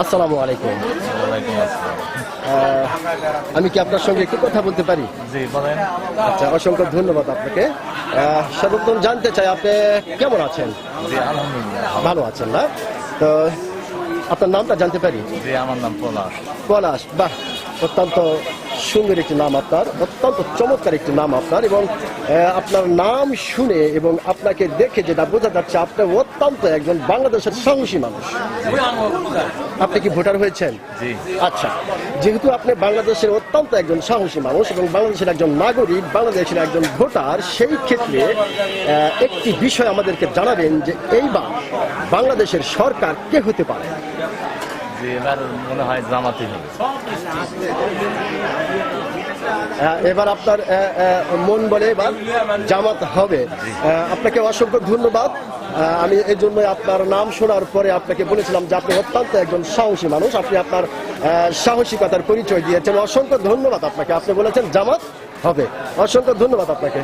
আসসালামু আলাইকুম। আমি কি আপনার সঙ্গে একটু কথা বলতে পারি? আচ্ছা অসংখ্য ধন্যবাদ আপনাকে। সর্বপ্রথম জানতে চাই আপনি কেমন আছেন? ভালো আছেন না? তো আপনার নামটা জানতে পারি? আমার নাম পলাশ। পলাশ। বাহ অত্যন্ত সুন্দর একটি নাম আপনার অত্যন্ত চমৎকার একটি নাম আপনার এবং আপনার নাম শুনে এবং আপনাকে দেখে যেটা বোঝা যাচ্ছে আপনি অত্যন্ত একজন বাংলাদেশের সাহসী মানুষ। আপনি কি ভোটার হয়েছেন? আচ্ছা যেহেতু আপনি বাংলাদেশের অত্যন্ত একজন সাহসী মানুষ এবং বাংলাদেশের একজন নাগরিক বাংলাদেশের একজন ভোটার সেই ক্ষেত্রে একটি বিষয় আমাদেরকে জানাবেন যে এইবার বাংলাদেশের সরকার কে হতে পারে? এবার মনে হয় জামাতি হবে। এবার আপনার মন বলে এবার জামাত হবে। আপনাকে অসংখ্য ধন্যবাদ। আমি এই জন্য আপনার নাম শোনার পরে আপনাকে বলেছিলাম যে আপনি অত্যন্ত একজন সাহসী মানুষ। আপনি আপনার সাহসিকতার পরিচয় দিয়েছেন। অসংখ্য ধন্যবাদ আপনাকে। আপনি বলেছেন জামাত হবে। অসংখ্য ধন্যবাদ আপনাকে।